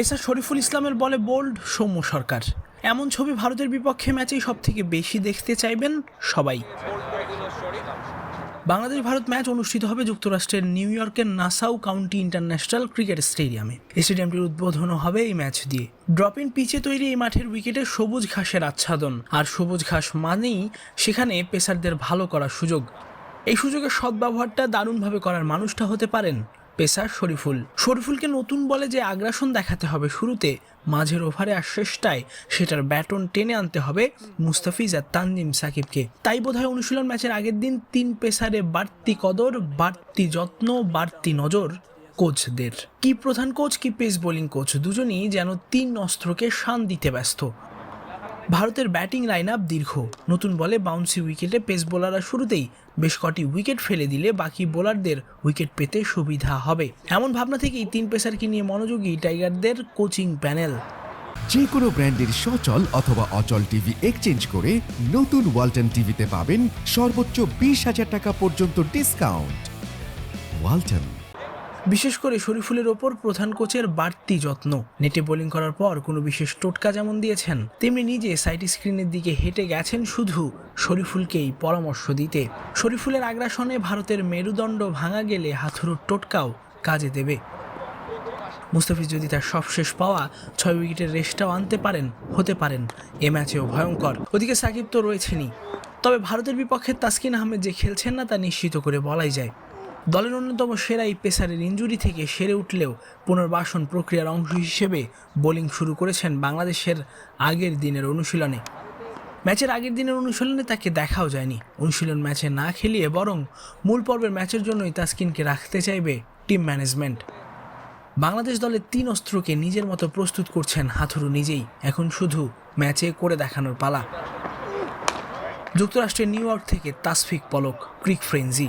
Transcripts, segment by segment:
Pacer Shariful ইসলামের বলে bold Soumya সরকার। এমন ছবি ভারতের বিপক্ষে ম্যাচেই সব থেকে বেশি দেখতে চাইবেন সবাই। বাংলাদেশ ভারত ম্যাচ অনুষ্ঠিত হবে যুক্তরাষ্ট্রের নিউ ইয়র্কের নাসাউ কাউন্টি ইন্টারন্যাশনাল ক্রিকেট স্টেডিয়ামে। স্টেডিয়ামটির উদ্বোধনও হবে এই ম্যাচ দিয়ে। ড্রপ ইন পিচে তৈরি এই মাঠের উইকেটে সবুজ ঘাসের আচ্ছাদন। আর সবুজ ঘাস মানেই সেখানে পেসারদের ভালো করার সুযোগ। এই সুযোগের সদ্ব্যবহারটা দারুণভাবে করার মানুষটা হতে পারেন পেসার শরীফুল। শরীফুলকে নতুন বলে যে আগ্রাসন দেখাতে হবে শুরুতে, মাঝের ওভারে আর শেষটায় সেটার ব্যাটন টেনে আনতে হবে মুস্তাফিজ আর তানজিম সাকিবকে। তাই বোধহয় অনুশীলন ম্যাচের আগের দিন তিন পেসারে বাড়তি কদর, বাড়তি যত্ন, বাড়তি নজর কোচদের। কি প্রধান কোচ, কি পেস বোলিং কোচ, দুজনই যেন তিন অস্ত্রকে শান দিতে ব্যস্ত। ভারতের ব্যাটিং লাইন আপ দীর্ঘ। নতুন বলে বাউন্সি উইকেটে পেস বোলাররা শুরুতেই বেশ কটি উইকেট ফেলে দিলে বাকি বোলারদের উইকেট পেতে সুবিধা হবে। এমন ভাবনা থেকেই তিন পেসারকে নিয়ে মনোযোগী টাইগারদের কোচিং প্যানেল যে কোনো ব্র্যান্ডের সচল অথবা অচল টিভি এক্সচেঞ্জ করে নতুন ওয়ালটন টিভিতে পাবেন সর্বোচ্চ বিশ হাজার টাকা পর্যন্ত ডিসকাউন্ট ওয়ালটন বিশেষ করে শরীফুলের ওপর প্রধান কোচের বাড়তি যত্ন। নেটে বোলিং করার পর কোনো বিশেষ টোটকা যেমন দিয়েছেন, তেমনি নিজে সাইড স্ক্রিনের দিকে হেঁটে গেছেন শুধু শরীফুলকেই পরামর্শ দিতে। শরীফুলের আগ্রাসনে ভারতের মেরুদণ্ড ভাঙা গেলে হাথুরুর টোটকাও কাজে দেবে। মুস্তাফিজ যদি তার সবশেষ পাওয়া ছয় উইকেটের রেসটাও আনতে পারেন, হতে পারেন। এ ম্যাচেও ভয়ঙ্কর। ওদিকে সাকিব তো রয়েছেনই। তবে ভারতের বিপক্ষে তাসকিন আহমেদ যে খেলছেন না তা নিশ্চিত করে বলাই যায়। দলের অন্যতম সেরা এই পেসারের ইঞ্জুরি থেকে সেরে উঠলেও পুনর্বাসন প্রক্রিয়ার অংশ হিসেবে বোলিং শুরু করেছেন বাংলাদেশের আগের দিনের অনুশীলনে। ম্যাচের আগের দিনের অনুশীলনে তাকে দেখাও যায়নি। অনুশীলন ম্যাচে না খেলিয়ে বরং মূল পর্বের ম্যাচের জন্যই তাসকিনকে রাখতে চাইবে টিম ম্যানেজমেন্ট। বাংলাদেশ দলের তিন অস্ত্রকে নিজের মতো প্রস্তুত করছেন হাথুরু নিজেই। এখন শুধু ম্যাচে করে দেখানোর পালা। যুক্তরাষ্ট্রের নিউ ইয়র্ক থেকে তাসফিক পলক, ক্রিক ফ্রেঞ্জি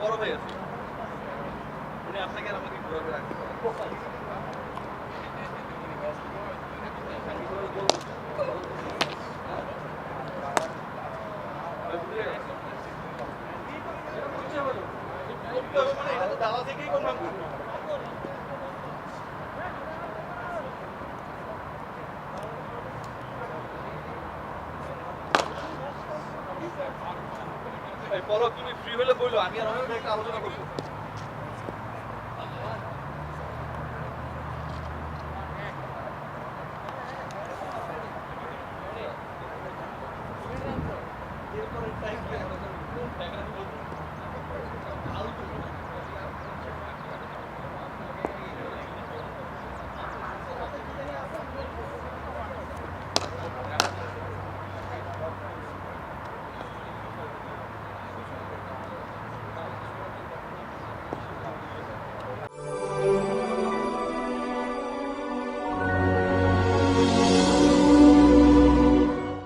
বড় আছে উনি আপনাকে আর আমাকে ঘুরাবে রাখতে দাদা থেকেই কনফার্ম করব এই পলক তুমি ফ্রি হলে বইলো আমি আর অনেক একটা আলোচনা করব